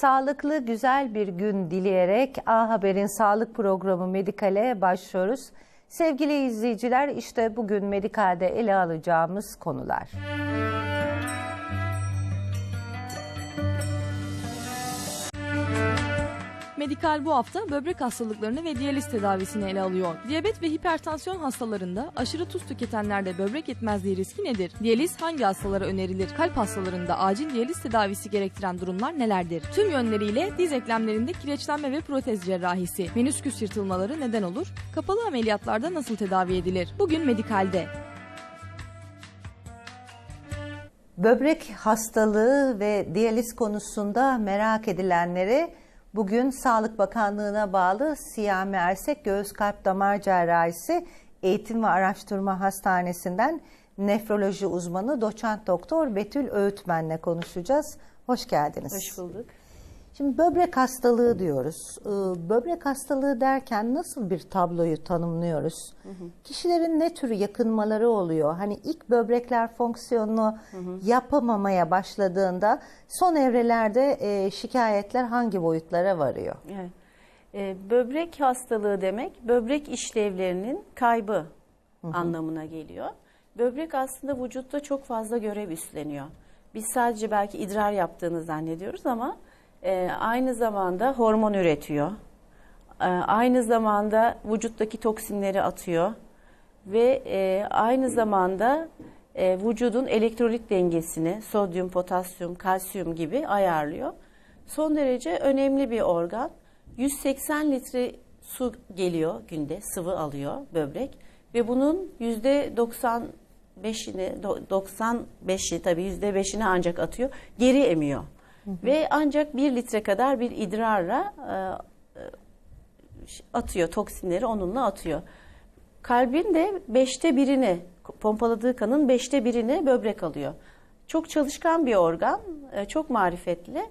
Sağlıklı, güzel bir gün dileyerek A Haber'in sağlık programı Medikal'e başlıyoruz. Sevgili izleyiciler, işte bugün Medikal'de ele alacağımız konular. Medikal bu hafta böbrek hastalıklarını ve diyaliz tedavisini ele alıyor. Diyabet ve hipertansiyon hastalarında aşırı tuz tüketenlerde böbrek yetmezliği riski nedir? Diyaliz hangi hastalara önerilir? Kalp hastalarında acil diyaliz tedavisi gerektiren durumlar nelerdir? Tüm yönleriyle diz eklemlerinde kireçlenme ve protez cerrahisi, menisküs yırtılmaları neden olur? Kapalı ameliyatlarda nasıl tedavi edilir? Bugün Medikal'de. Böbrek hastalığı ve diyaliz konusunda merak edilenleri bugün Sağlık Bakanlığı'na bağlı Siyami Ersek Göğüs Kalp Damar Cerrahisi Eğitim ve Araştırma Hastanesi'nden nefroloji uzmanı doçent doktor Betül Öğütmen'le konuşacağız. Hoş geldiniz. Hoş bulduk. Şimdi böbrek hastalığı diyoruz. Ee, Böbrek hastalığı derken nasıl bir tabloyu tanımlıyoruz? Kişilerin ne tür yakınmaları oluyor? Hani ilk böbrekler fonksiyonunu yapamamaya başladığında son evrelerde e, şikayetler hangi boyutlara varıyor? Evet. Ee, böbrek hastalığı demek böbrek işlevlerinin kaybı anlamına geliyor. Böbrek aslında vücutta çok fazla görev üstleniyor. Biz sadece belki idrar yaptığını zannediyoruz ama e, aynı zamanda hormon üretiyor. E, aynı zamanda vücuttaki toksinleri atıyor ve e, aynı zamanda e, vücudun elektrolit dengesini sodyum, potasyum, kalsiyum gibi ayarlıyor. Son derece önemli bir organ. 180 litre su geliyor günde, sıvı alıyor böbrek ve bunun yüzde 95'ini, do- 95'i tabii yüzde 5'ini ancak atıyor, geri emiyor. Ve ancak 1 litre kadar bir idrarla e, atıyor toksinleri onunla atıyor. Kalbin de beşte birini pompaladığı kanın beşte birini böbrek alıyor. Çok çalışkan bir organ, e, çok marifetli.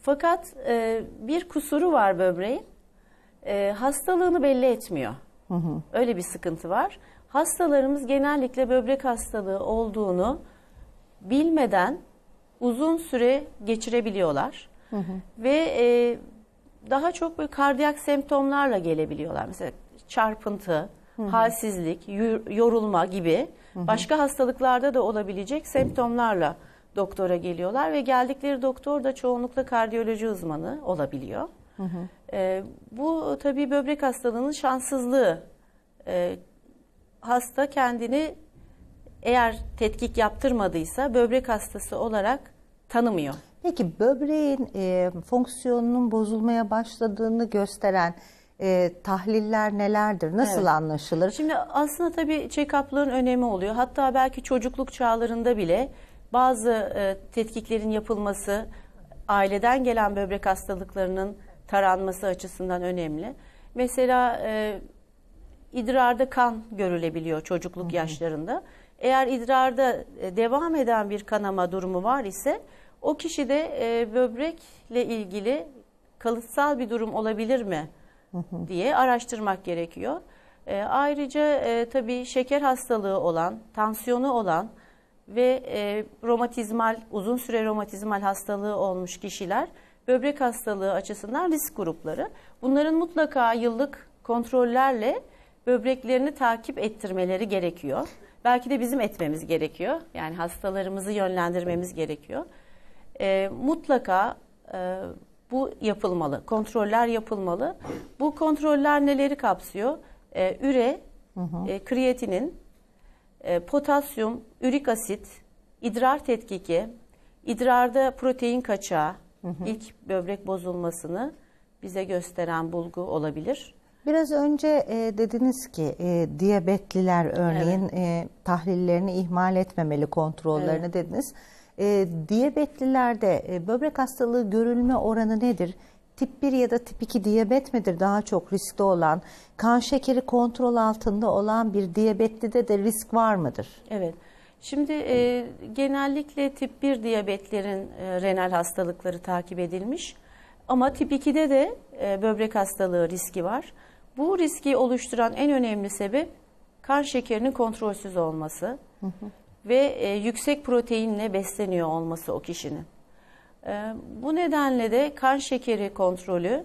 Fakat e, bir kusuru var böbreğin. E, hastalığını belli etmiyor. Öyle bir sıkıntı var. Hastalarımız genellikle böbrek hastalığı olduğunu bilmeden uzun süre geçirebiliyorlar. Ve e, daha çok böyle kardiyak semptomlarla gelebiliyorlar. Mesela çarpıntı, halsizlik, yu- yorulma gibi başka hastalıklarda da olabilecek semptomlarla doktora geliyorlar ve geldikleri doktor da çoğunlukla kardiyoloji uzmanı olabiliyor. E, bu tabii böbrek hastalığının şanssızlığı. E, hasta kendini eğer tetkik yaptırmadıysa böbrek hastası olarak tanımıyor. Peki böbreğin e, fonksiyonunun bozulmaya başladığını gösteren e, tahliller nelerdir? Nasıl Evet. anlaşılır? Şimdi aslında tabii check-up'ların önemi oluyor. Hatta belki çocukluk çağlarında bile bazı e, tetkiklerin yapılması, aileden gelen böbrek hastalıklarının taranması açısından önemli. Mesela e, idrarda kan görülebiliyor çocukluk yaşlarında. Eğer idrarda e, devam eden bir kanama durumu var ise o kişide e, böbrekle ilgili kalıtsal bir durum olabilir mi diye araştırmak gerekiyor. E, ayrıca e, tabii şeker hastalığı olan, tansiyonu olan ve e, romatizmal, uzun süre romatizmal hastalığı olmuş kişiler böbrek hastalığı açısından risk grupları. Bunların mutlaka yıllık kontrollerle böbreklerini takip ettirmeleri gerekiyor. Belki de bizim etmemiz gerekiyor. Yani hastalarımızı yönlendirmemiz gerekiyor. E, mutlaka e, bu yapılmalı, kontroller yapılmalı. Bu kontroller neleri kapsıyor? E, üre, e, kreatinin, e, potasyum, ürik asit, idrar tetkiki, idrarda protein kaçağı, ilk böbrek bozulmasını bize gösteren bulgu olabilir. Biraz önce e, dediniz ki e, diyabetliler örneğin e, tahlillerini ihmal etmemeli kontrollerini dediniz. E, diyabetlilerde e, böbrek hastalığı görülme oranı nedir? Tip 1 ya da tip 2 diyabet midir daha çok riskli olan? Kan şekeri kontrol altında olan bir diyabetlide de risk var mıdır? Evet. Şimdi e, genellikle tip 1 diyabetlerin e, renal hastalıkları takip edilmiş. Ama tip 2'de de e, böbrek hastalığı riski var. Bu riski oluşturan en önemli sebep kan şekerinin kontrolsüz olması ve e, yüksek proteinle besleniyor olması o kişinin. E, bu nedenle de kan şekeri kontrolü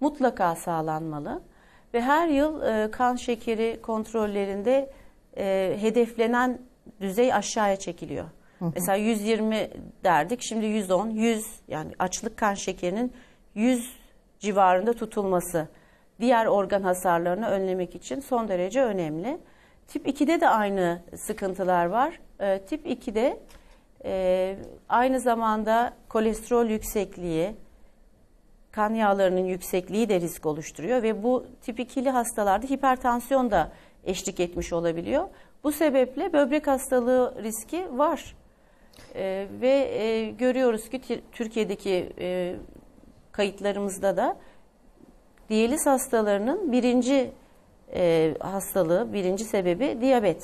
mutlaka sağlanmalı ve her yıl e, kan şekeri kontrollerinde e, hedeflenen düzey aşağıya çekiliyor. Mesela 120 derdik şimdi 110, 100 yani açlık kan şekerinin 100 civarında tutulması diğer organ hasarlarını önlemek için son derece önemli. Tip 2'de de aynı sıkıntılar var. E, tip 2'de e, aynı zamanda kolesterol yüksekliği, kan yağlarının yüksekliği de risk oluşturuyor ve bu tip 2'li hastalarda hipertansiyon da eşlik etmiş olabiliyor. Bu sebeple böbrek hastalığı riski var. Ee, ve e, görüyoruz ki Türkiye'deki e, kayıtlarımızda da diyaliz hastalarının birinci e, hastalığı, birinci sebebi diyabet.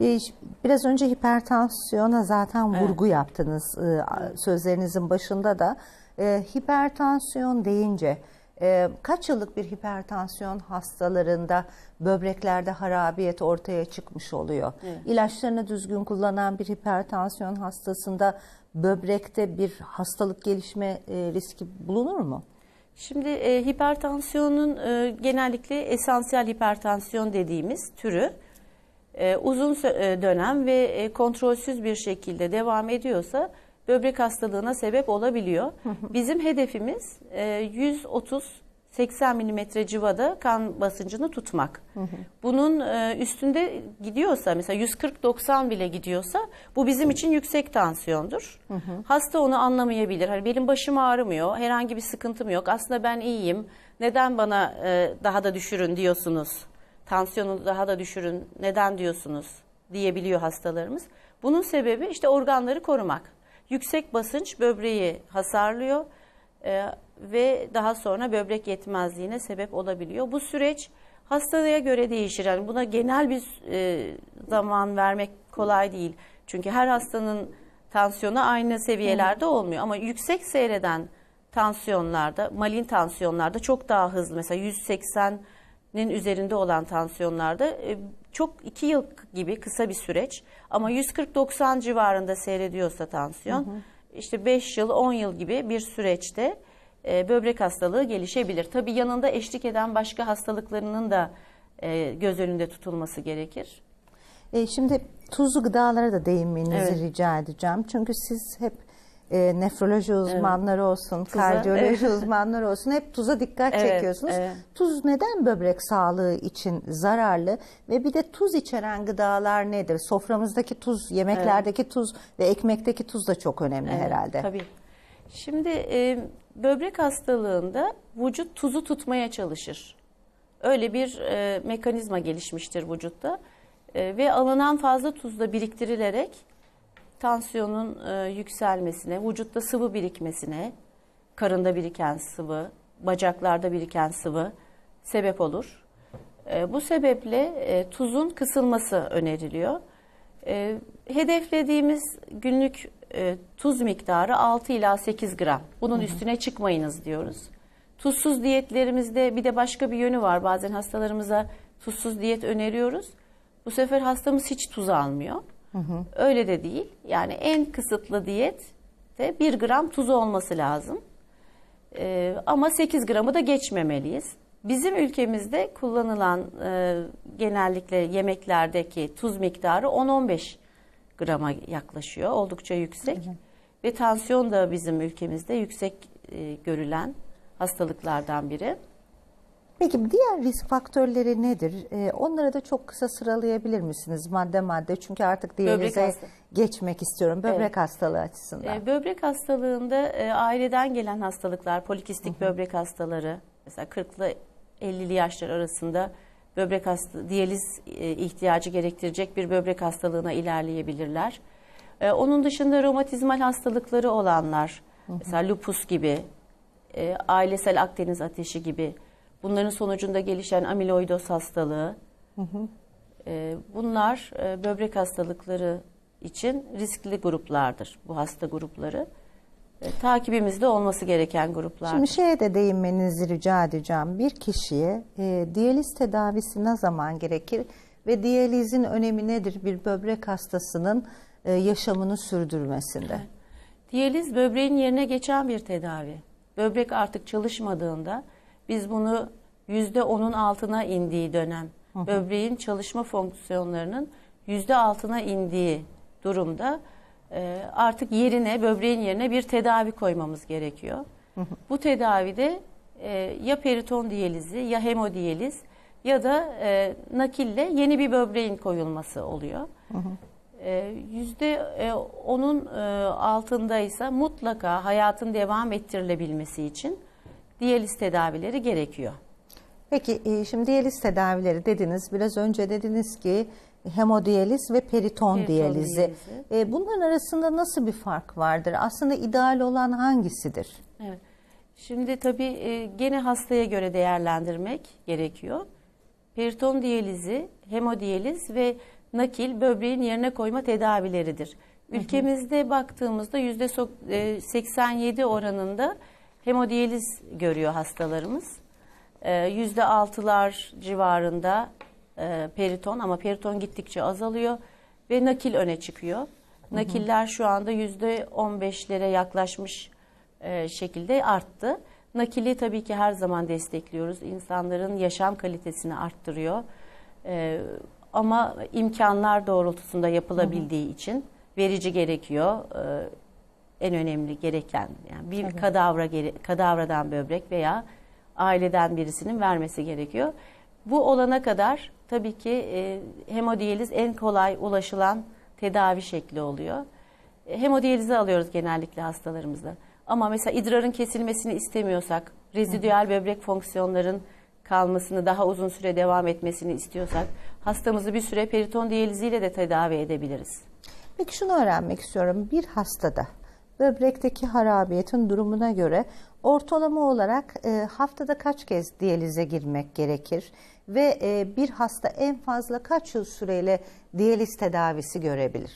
Ş- Biraz önce hipertansiyona zaten vurgu yaptınız e, sözlerinizin başında da. E, Hipertansiyon deyince e, kaç yıllık bir hipertansiyon hastalarında böbreklerde harabiyet ortaya çıkmış oluyor? İlaçlarını düzgün kullanan bir hipertansiyon hastasında böbrekte bir hastalık gelişme e, riski bulunur mu? Şimdi e, hipertansiyonun e, genellikle esansiyel hipertansiyon dediğimiz türü e, uzun e, dönem ve e, kontrolsüz bir şekilde devam ediyorsa böbrek hastalığına sebep olabiliyor. Bizim hedefimiz e, 130 80 milimetre civada kan basıncını tutmak. Bunun e, üstünde gidiyorsa mesela 140-90 bile gidiyorsa bu bizim için yüksek tansiyondur. Hasta onu anlamayabilir. Hani benim başım ağrımıyor, herhangi bir sıkıntım yok. Aslında ben iyiyim. Neden bana e, daha da düşürün diyorsunuz? Tansiyonu daha da düşürün. Neden diyorsunuz? diyebiliyor hastalarımız. Bunun sebebi işte organları korumak. Yüksek basınç böbreği hasarlıyor e, ve daha sonra böbrek yetmezliğine sebep olabiliyor. Bu süreç hastaya göre değişir. Yani buna genel bir e, zaman vermek kolay değil. Çünkü her hastanın tansiyonu aynı seviyelerde olmuyor. Ama yüksek seyreden tansiyonlarda, malin tansiyonlarda çok daha hızlı. Mesela 180'nin üzerinde olan tansiyonlarda e, çok 2 yıl gibi kısa bir süreç. Ama 140-90 civarında seyrediyorsa tansiyon işte 5 yıl 10 yıl gibi bir süreçte e, böbrek hastalığı gelişebilir. Tabii yanında eşlik eden başka hastalıklarının da e, göz önünde tutulması gerekir. E, şimdi tuzlu gıdalara da değinmenizi Evet. rica edeceğim. Çünkü siz hep e, nefroloji uzmanları olsun, Tuza, kardiyoloji evet. uzmanları olsun hep tuza dikkat Evet, çekiyorsunuz. evet. Tuz neden böbrek sağlığı için zararlı ve bir de tuz içeren gıdalar nedir? Soframızdaki tuz, yemeklerdeki tuz ve ekmekteki tuz da çok önemli Evet, herhalde. Tabii. Şimdi e, böbrek hastalığında vücut tuzu tutmaya çalışır. Öyle bir e, mekanizma gelişmiştir vücutta. E, ve alınan fazla tuz da biriktirilerek tansiyonun e, yükselmesine, vücutta sıvı birikmesine, karında biriken sıvı, bacaklarda biriken sıvı sebep olur. E, bu sebeple e, tuzun kısılması öneriliyor. E, hedeflediğimiz günlük e, tuz miktarı 6 ila 8 gram. Bunun üstüne çıkmayınız diyoruz. Tuzsuz diyetlerimizde bir de başka bir yönü var. Bazen hastalarımıza tuzsuz diyet öneriyoruz. Bu sefer hastamız hiç tuz almıyor. Öyle de değil. Yani en kısıtlı diyet de 1 gram tuz olması lazım. Ee, ama 8 gramı da geçmemeliyiz. Bizim ülkemizde kullanılan e, genellikle yemeklerdeki tuz miktarı 10-15 grama yaklaşıyor. Oldukça yüksek. Ve tansiyon da bizim ülkemizde yüksek e, görülen hastalıklardan biri. Peki diğer risk faktörleri nedir? E, onları da çok kısa sıralayabilir misiniz madde madde? Çünkü artık hasta- geçmek istiyorum böbrek Evet. hastalığı açısından. E, böbrek hastalığında e, aileden gelen hastalıklar, polikistik böbrek hastaları, mesela 40'lı 50'li yaşlar arasında böbrek hasta, diyaliz e, ihtiyacı gerektirecek bir böbrek hastalığına ilerleyebilirler. E, onun dışında romatizmal hastalıkları olanlar, mesela lupus gibi, e, ailesel Akdeniz ateşi gibi, bunların sonucunda gelişen amiloidoz hastalığı, e, bunlar e, böbrek hastalıkları için riskli gruplardır bu hasta grupları. E, takibimizde olması gereken gruplardır. Şimdi şeye de değinmenizi rica edeceğim. Bir kişiye e, diyaliz tedavisi ne zaman gerekir ve diyalizin önemi nedir bir böbrek hastasının e, yaşamını sürdürmesinde? Diyaliz böbreğin yerine geçen bir tedavi. Böbrek artık çalışmadığında biz bunu yüzde onun altına indiği dönem, böbreğin çalışma fonksiyonlarının yüzde altına indiği durumda e, artık yerine, böbreğin yerine bir tedavi koymamız gerekiyor. Bu tedavide e, ya periton diyalizi ya hemodiyaliz ya da e, nakille yeni bir böbreğin koyulması oluyor. Ee, Yüzde e, onun e, altındaysa mutlaka hayatın devam ettirilebilmesi için diyaliz tedavileri gerekiyor. Peki e, şimdi diyaliz tedavileri dediniz. Biraz önce dediniz ki hemodiyaliz ve periton, Periton diyalizi. diyalizi. E, bunların arasında nasıl bir fark vardır? Aslında ideal olan hangisidir? Evet. Şimdi tabii e, gene hastaya göre değerlendirmek gerekiyor. Periton diyalizi, hemodiyaliz ve nakil böbreğin yerine koyma tedavileridir. Ülkemizde baktığımızda yüzde so- e, 87 oranında hemodiyaliz görüyor hastalarımız. E, Yüzde altılar civarında e, periton ama periton gittikçe azalıyor ve nakil öne çıkıyor. Nakiller şu anda yüzde 15'lere yaklaşmış e, şekilde arttı. Nakili tabii ki her zaman destekliyoruz. İnsanların yaşam kalitesini arttırıyor. E, ama imkanlar doğrultusunda yapılabildiği için verici gerekiyor. En önemli gereken yani bir kadavra gere- kadavradan böbrek veya aileden birisinin vermesi gerekiyor. Bu olana kadar tabii ki e, hemodiyaliz en kolay ulaşılan tedavi şekli oluyor. E, Hemodiyalizi alıyoruz genellikle hastalarımızda. Ama mesela idrarın kesilmesini istemiyorsak, rezidüel böbrek fonksiyonların kalmasını, daha uzun süre devam etmesini istiyorsak hastamızı bir süre periton diyaliziyle de tedavi edebiliriz. Peki şunu öğrenmek istiyorum. Bir hastada böbrekteki harabiyetin durumuna göre ortalama olarak e, haftada kaç kez diyalize girmek gerekir? Ve e, bir hasta en fazla kaç yıl süreyle diyaliz tedavisi görebilir?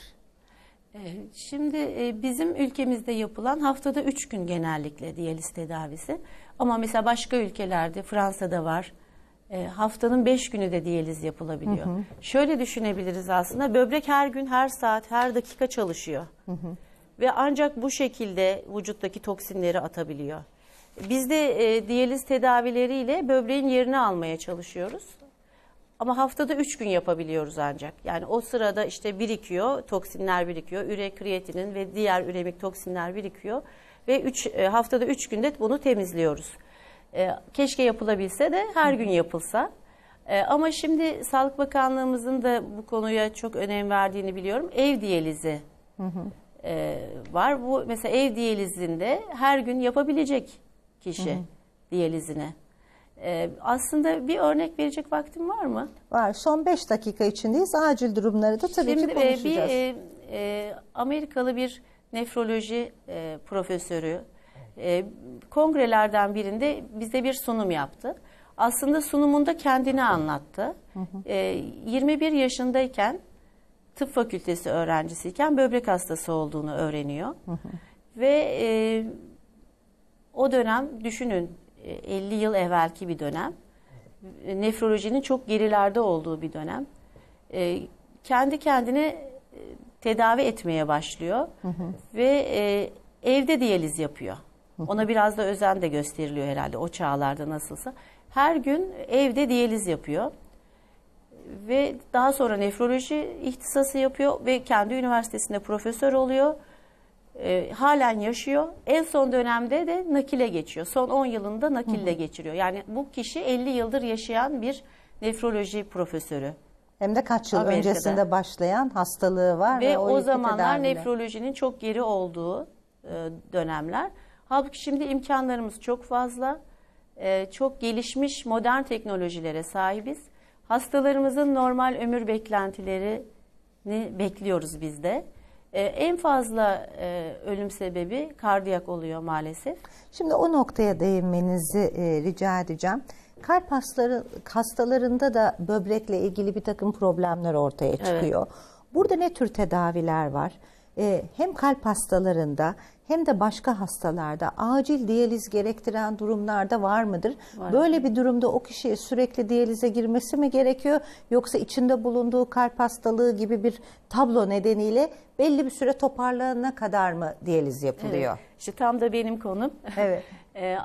Ee, Şimdi e, bizim ülkemizde yapılan haftada 3 gün genellikle diyaliz tedavisi. Ama mesela başka ülkelerde Fransa'da var. e, Haftanın 5 günü de diyaliz yapılabiliyor. Şöyle düşünebiliriz aslında böbrek her gün, her saat, her dakika çalışıyor. Ve ancak bu şekilde vücuttaki toksinleri atabiliyor. Biz de e, diyaliz tedavileriyle böbreğin yerini almaya çalışıyoruz. Ama haftada 3 gün yapabiliyoruz ancak. Yani o sırada işte birikiyor, toksinler birikiyor. Üre, kreatinin ve diğer üremik toksinler birikiyor. Ve üç, e, haftada 3 günde bunu temizliyoruz. E, keşke yapılabilse de her gün yapılsa. E, ama şimdi Sağlık Bakanlığımızın da bu konuya çok önem verdiğini biliyorum. Ev diyalizi e, var. Bu mesela ev diyalizinde her gün yapabilecek kişi diyalizini. E, aslında bir örnek verecek vaktim var mı? Var. Son 5 dakika içindeyiz. Acil durumları da tabii Şimdi ki e, konuşacağız. bir e, e, Amerikalı bir nefroloji e, profesörü e, kongrelerden birinde bize bir sunum yaptı. Aslında sunumunda kendini anlattı. E, 21 yaşındayken tıp fakültesi öğrencisiyken böbrek hastası olduğunu öğreniyor. Ve e, o dönem düşünün e, 50 yıl evvelki bir dönem. E, Nefrolojinin çok gerilerde olduğu bir dönem. E, kendi kendine e, tedavi etmeye başlıyor ve e, evde diyaliz yapıyor. Ona biraz da özen de gösteriliyor herhalde o çağlarda nasılsa. Her gün evde diyaliz yapıyor ve daha sonra nefroloji ihtisası yapıyor ve kendi üniversitesinde profesör oluyor. E, halen yaşıyor. En son dönemde de nakile geçiyor. Son 10 yılında nakille geçiriyor. Yani bu kişi 50 yıldır yaşayan bir nefroloji profesörü. Hem de kaç yıl Amerika'da. öncesinde başlayan hastalığı var ve, Ve o, ilk zamanlar tedaviyle. nefrolojinin çok geri olduğu e, dönemler. Halbuki şimdi imkanlarımız çok fazla. E, çok gelişmiş modern teknolojilere sahibiz. Hastalarımızın normal ömür beklentilerini bekliyoruz biz de. E, en fazla e, ölüm sebebi kardiyak oluyor maalesef. Şimdi o noktaya değinmenizi e, rica edeceğim. Kalp hastaları, hastalarında da böbrekle ilgili bir takım problemler ortaya çıkıyor. Burada ne tür tedaviler var? E, hem kalp hastalarında hem de başka hastalarda acil diyaliz gerektiren durumlarda var mıdır? Böyle bir durumda o kişiye sürekli diyalize girmesi mi gerekiyor yoksa içinde bulunduğu kalp hastalığı gibi bir tablo nedeniyle belli bir süre toparlanana kadar mı diyaliz yapılıyor? İşte tam da benim konum. Evet. Ee,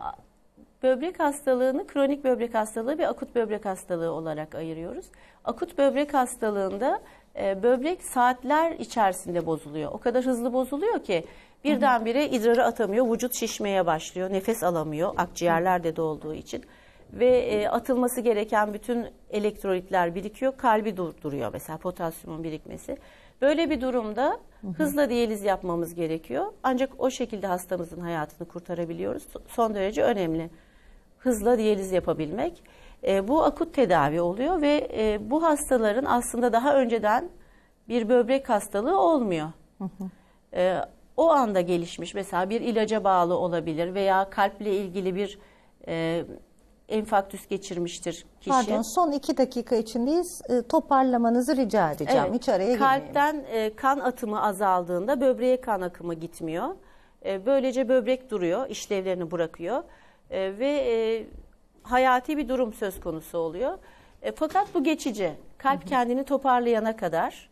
böbrek hastalığını kronik böbrek hastalığı ve akut böbrek hastalığı olarak ayırıyoruz. Akut böbrek hastalığında e, böbrek saatler içerisinde bozuluyor. O kadar hızlı bozuluyor ki birdenbire idrarı atamıyor, vücut şişmeye başlıyor, nefes alamıyor akciğerler de dolduğu için. Ve e, atılması gereken bütün elektrolitler birikiyor, kalbi durduruyor mesela potasyumun birikmesi. Böyle bir durumda hızla diyaliz yapmamız gerekiyor. Ancak o şekilde hastamızın hayatını kurtarabiliyoruz. Son derece önemli. Hızla diyaliz yapabilmek. E, bu akut tedavi oluyor ve e, bu hastaların aslında daha önceden bir böbrek hastalığı olmuyor. E, o anda gelişmiş mesela bir ilaca bağlı olabilir veya kalple ilgili bir e, enfarktüs geçirmiştir kişi. Pardon son iki dakika içindeyiz. E, toparlamanızı rica edeceğim. Evet. Hiç araya. Kalpten e, kan atımı azaldığında böbreğe kan akımı gitmiyor. E, böylece böbrek duruyor, işlevlerini bırakıyor E, ve e, hayati bir durum söz konusu oluyor. E, fakat bu geçici. Kalp kendini toparlayana kadar.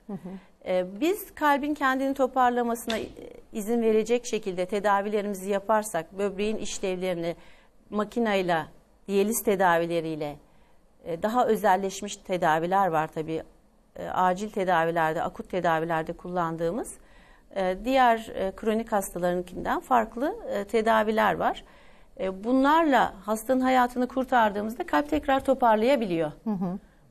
E, biz kalbin kendini toparlamasına e, izin verecek şekilde tedavilerimizi yaparsak, böbreğin işlevlerini makinayla, diyaliz tedavileriyle e, daha özelleşmiş tedaviler var tabii. E, Acil tedavilerde, akut tedavilerde kullandığımız e, diğer e, kronik hastalarınkinden farklı tedaviler var. E, Bunlarla hastanın hayatını kurtardığımızda kalp tekrar toparlayabiliyor.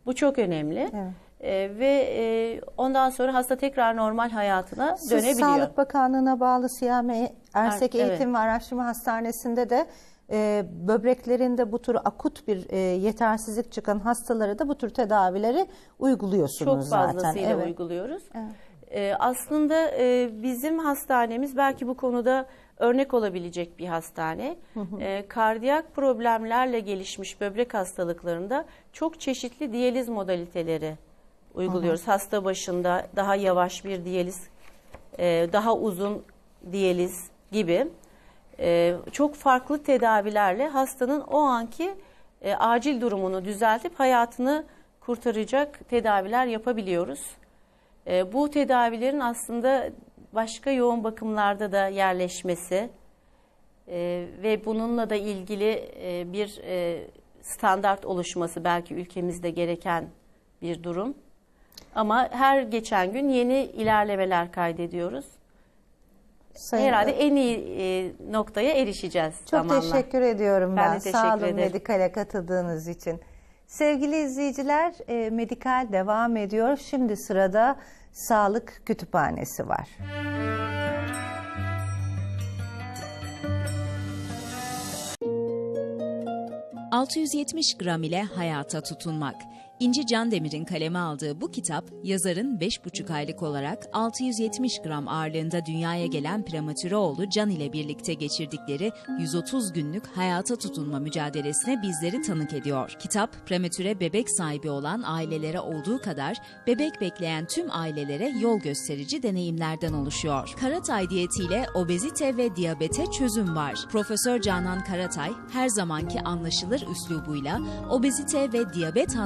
Bu çok önemli. Evet. E, Ve e, ondan sonra hasta tekrar normal hayatına Siz dönebiliyor. Sağlık Bakanlığı'na bağlı Siyame Ersek Evet. Eğitim ve Araştırma Hastanesi'nde de e, böbreklerinde bu tür akut bir e, yetersizlik çıkan hastalara da bu tür tedavileri uyguluyorsunuz Çok zaten. fazlasıyla Evet. uyguluyoruz. Ee, aslında e, bizim hastanemiz belki bu konuda örnek olabilecek bir hastane. Ee, kardiyak problemlerle gelişmiş böbrek hastalıklarında çok çeşitli diyaliz modaliteleri uyguluyoruz. Hasta başında daha yavaş bir diyaliz, e, daha uzun diyaliz gibi e, çok farklı tedavilerle hastanın o anki e, acil durumunu düzeltip hayatını kurtaracak tedaviler yapabiliyoruz. E, bu tedavilerin aslında başka yoğun bakımlarda da yerleşmesi e, ve bununla da ilgili e, bir e, standart oluşması belki ülkemizde gereken bir durum. Ama her geçen gün yeni ilerlemeler kaydediyoruz. Sayın- Herhalde en iyi e, noktaya erişeceğiz Çok zamanla. teşekkür ediyorum Ben ben, teşekkür Sağ olun ederim. Medikal'e katıldığınız için. Sevgili izleyiciler, e, Medikal devam ediyor. Şimdi sırada Sağlık Kütüphanesi var. ...670 gram ile hayata tutunmak. İnci Candemir'in kaleme aldığı bu kitap, yazarın 5,5 aylık olarak 670 gram ağırlığında dünyaya gelen prematüre oğlu Can ile birlikte geçirdikleri 130 günlük hayata tutunma mücadelesine bizleri tanık ediyor. Kitap, prematüre bebek sahibi olan ailelere olduğu kadar bebek bekleyen tüm ailelere yol gösterici deneyimlerden oluşuyor. Karatay diyetiyle obezite ve diyabete çözüm var. Profesör Canan Karatay her zamanki anlaşılır üslubuyla obezite ve diyabet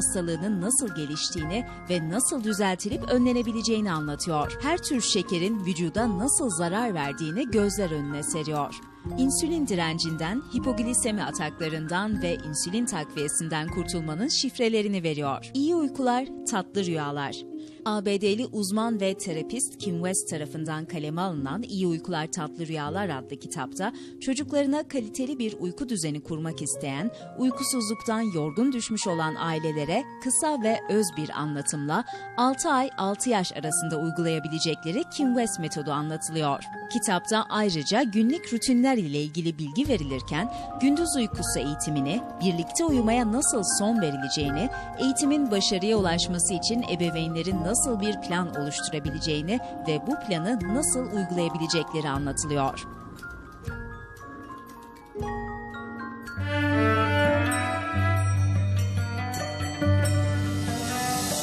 hastalığının nasıl geliştiğini ve nasıl düzeltilip önlenebileceğini anlatıyor. Her tür şekerin vücuda nasıl zarar verdiğini gözler önüne seriyor. İnsülin direncinden, hipoglisemi ataklarından ve insülin takviyesinden kurtulmanın şifrelerini veriyor. İyi uykular, tatlı rüyalar. ABD'li uzman ve terapist Kim West tarafından kaleme alınan İyi Uykular Tatlı Rüyalar adlı kitapta çocuklarına kaliteli bir uyku düzeni kurmak isteyen, uykusuzluktan yorgun düşmüş olan ailelere kısa ve öz bir anlatımla 6 ay 6 yaş arasında uygulayabilecekleri Kim West metodu anlatılıyor. Kitapta ayrıca günlük rutinler ile ilgili bilgi verilirken gündüz uykusu eğitimini, birlikte uyumaya nasıl son verileceğini, eğitimin başarıya ulaşması için ebeveynlerin nasıl bir plan oluşturabileceğini ve bu planı nasıl uygulayabilecekleri anlatılıyor.